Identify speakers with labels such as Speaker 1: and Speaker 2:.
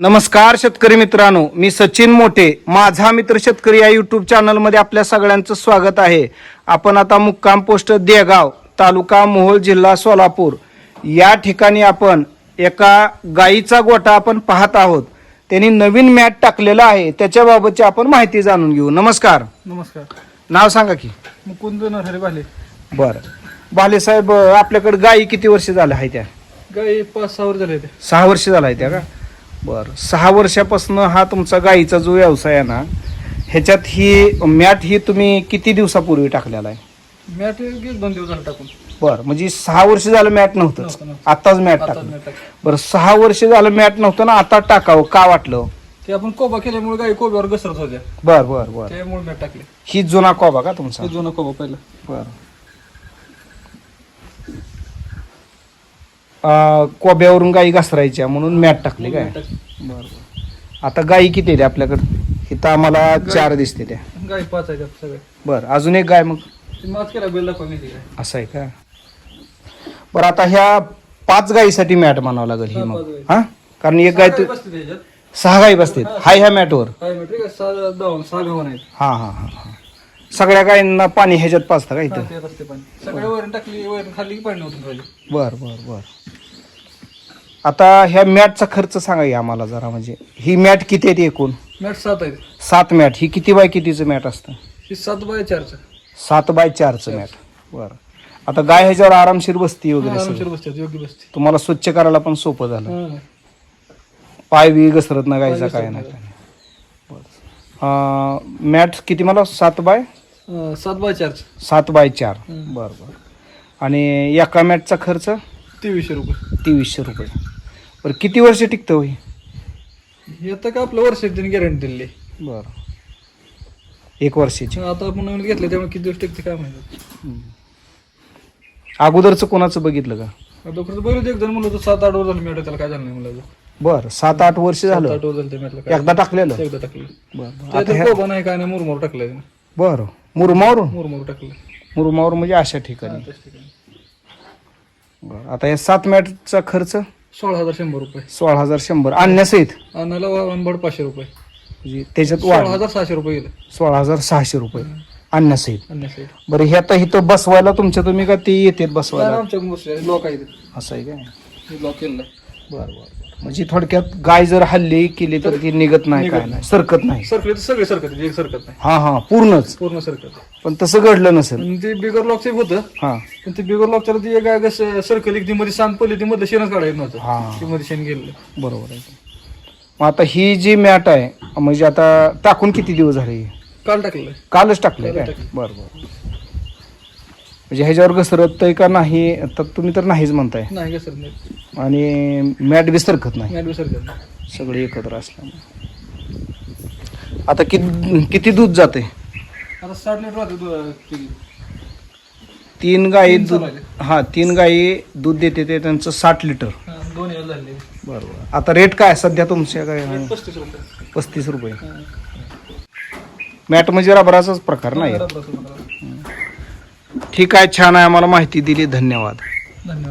Speaker 1: नमस्कार शेतकरी मित्रांनो मी सचिन मोठे माझा मित्र शेतकरी या युट्यूब चॅनलमध्ये आपल्या सगळ्यांचं स्वागत आहे. आपण आता मुक्काम पोस्ट देगाव तालुका मोहोळ जिल्हा सोलापूर. या ठिकाणी आपण एका गाईचा गोटा आपण पाहत आहोत. त्यांनी नवीन मॅट टाकलेला आहे. त्याच्याबाबतची आपण माहिती जाणून घेऊ. नमस्कार.
Speaker 2: नमस्कार.
Speaker 1: नाव सांगा की.
Speaker 2: मुकुंद नरहरे बाले
Speaker 1: बरं. भाले साहेब आपल्याकडे गायी किती वर्ष झाल्या आहे त्या?
Speaker 2: गाई पाच सहा वर झाले ते
Speaker 1: सहा वर्ष झाला आहे त्या का? बरं. सहा वर्षापासून हा तुमचा गाईचा जो व्यवसाय आहे ना ह्याच्यात ही मॅट ही तुम्ही किती दिवसापूर्वी टाकलेला आहे?
Speaker 2: मॅट दोन दिवस झाले टाकून.
Speaker 1: बरं म्हणजे सहा वर्ष झालं मॅट नव्हतं. आताच मॅट टाकलं. बरं सहा वर्ष झालं मॅट नव्हतं ना आता टाकावं का वाटलं?
Speaker 2: ते आपण कोबा केल्यामुळे गाई कोब्यावर घसरत होत्या.
Speaker 1: बर बर बर.
Speaker 2: त्यामुळे मॅट टाकले.
Speaker 1: ही जुना कॉबा का तुमचा?
Speaker 2: जुनं कोबा पहिलं.
Speaker 1: बर. कोब्यावरून गाई घसरायच्या म्हणून मॅट टाकले काय. बर आता गाई किती आहेत आपल्याकडं? इथं आम्हाला चार दिसते त्या
Speaker 2: गाई पाच आहेत सगळे.
Speaker 1: बर अजून एक गाय मग.
Speaker 2: ते माच केला बेल दाखवा माहिती काय
Speaker 1: असं आहे का? बरं आता ह्या पाच गायीसाठी मॅट म्हणावं लागेल ही
Speaker 2: हा,
Speaker 1: मग.
Speaker 2: गायी.
Speaker 1: हा? कारण एक गाय
Speaker 2: सहा गाई बसते त्याच्यात.
Speaker 1: सहा गायी बसतात हाय ह्या मॅटवर.
Speaker 2: काय आहे. का सहा सहा गव्हाण आहेत.
Speaker 1: हा हा हा हा. सगळ्या गायींना पाणी ह्याच्यात पाचतं का
Speaker 2: हा,
Speaker 1: इथं?
Speaker 2: पाणी. सगळे टाकली खाली की पाणी
Speaker 1: बर बर बर. आता ह्या मॅटचा खर्च सांगा की आम्हाला जरा म्हणजे ही मॅट किती आहे एकूण?
Speaker 2: मॅट सात आहेत.
Speaker 1: सात मॅट. ही किती बाय कितीचं मॅट असतं?
Speaker 2: ही सात बाय चारचं.
Speaker 1: सात बाय चारचं मॅट. बरं. आता गाय ह्याच्यावर आरामशीर बसती वगैरे
Speaker 2: आरामशीर
Speaker 1: सगळं.
Speaker 2: बसतात योग्य बसते.
Speaker 1: तुम्हाला स्वच्छ करायला पण सोपं झालं.
Speaker 2: हा.
Speaker 1: पाय बी घसरत ना गायचा काय
Speaker 2: घसरत
Speaker 1: नाही. मॅट किती मला? सात बाय?
Speaker 2: अं, सात बाय चारचं.
Speaker 1: सात बाय चार. बरं बरं. आणि एका मॅटचा खर्च?
Speaker 2: तेवीसशे रुपये.
Speaker 1: तेवीसशे रुपये. बरं किती वर्ष टिकतं होई
Speaker 2: हे आता का आपलं वर्ष त्यांनी गॅरंटी दिली.
Speaker 1: बरं. एक वर्षाची.
Speaker 2: आता आपण नवीन घेतलं त्यामुळे किती दिवस टिकते काय माहिती.
Speaker 1: अगोदरचं कोणाचं बघितलं का?
Speaker 2: डॉक्टर बरं एक जण म्हणलं होतं सात आठ वर झालं त्याला काय झालं नाही म्हणलं
Speaker 1: बरं सात आठ वर्ष झालं.
Speaker 2: आठ वर झालं ते काय
Speaker 1: एकदा टाकलेलं?
Speaker 2: एकदा टाकलं
Speaker 1: बरं आता ह्या-
Speaker 2: कोबा नाही काय नाही मुरमोर टाकलं त्यानं.
Speaker 1: बरं. मुरमावरून?
Speaker 2: मुरमोर टाकलं
Speaker 1: मुरमावर म्हणजे अशा ठिकाणी.
Speaker 2: त्याच ठिकाणी.
Speaker 1: बरं आता या सात मॅटचा खर्च?
Speaker 2: सोळा हजार शंभर रुपये.
Speaker 1: सोळा हजार शंभर आणण्यासहित
Speaker 2: आणायला वाहनभाड पाचशे रुपये.
Speaker 1: म्हणजे त्याच्यात
Speaker 2: सोळा
Speaker 1: वाढ.
Speaker 2: हजार सहाशे रुपये गेलं.
Speaker 1: सोळा हजार सहाशे रुपये. आणण्यासहित
Speaker 2: आणण्यासाठी
Speaker 1: बरं हे आता इथं बसवायला तुमच्या तुम्ही का ते येतात बसवायला?
Speaker 2: आमच्या गोष्टी लॉक आहे
Speaker 1: असं आहे काय?
Speaker 2: लॉक केलं
Speaker 1: बरं बरं बरं. म्हणजे थोडक्यात गाय जर हल्ली केली तर ती निघत नाही काय नाही. सरकत नाही.
Speaker 2: सरकले तर सगळे सरकत एक सरकत नाही.
Speaker 1: हा हा पूर्णच.
Speaker 2: पूर्ण सरकत.
Speaker 1: पण तसं घडलं नसेल.
Speaker 2: आणि ते बिगर लॉकचं होतं.
Speaker 1: हा.
Speaker 2: पण ते बिगर लॉकच्या ती एक गाय सर्कल एक ती मध्ये सांग पडली ती मधलं शेणच काढायला नव्हतं.
Speaker 1: हा.
Speaker 2: ती मध्ये शेण गेलं
Speaker 1: बरोबर आहे. मग आता ही जी मॅट आहे म्हणजे आता टाकून किती दिवस झाले
Speaker 2: काल टाकलेलं.
Speaker 1: कालच टाकले काय. बरं बरं म्हणजे ह्याच्यावर घसरत का नाही तर तुम्ही तर नाहीच म्हणताय.
Speaker 2: नाही का सर नाही
Speaker 1: आणि मॅट बी सरकत नाही
Speaker 2: नाही.
Speaker 1: सगळे एकत्र असल्यामुळे. आता किती किती दूध जाते
Speaker 2: आता साठ लिटर राहते दु- ती.
Speaker 1: तीन गायी
Speaker 2: तीन
Speaker 1: दूध
Speaker 2: चालू
Speaker 1: हा तीन गायी दूध देते ते त्यांचं साठ लिटर.
Speaker 2: दोन झाले
Speaker 1: बरोबर. आता रेट काय सध्या तुमच्या काय?
Speaker 2: पस्तीस रुपये.
Speaker 1: पस्तीस रुपये. मॅट म्हणजे रबराचाच प्रकार नाही.
Speaker 2: बनवलं.
Speaker 1: ठीक आहे छान आहे आम्हाला माहिती दिली धन्यवाद.
Speaker 2: धन्यवाद.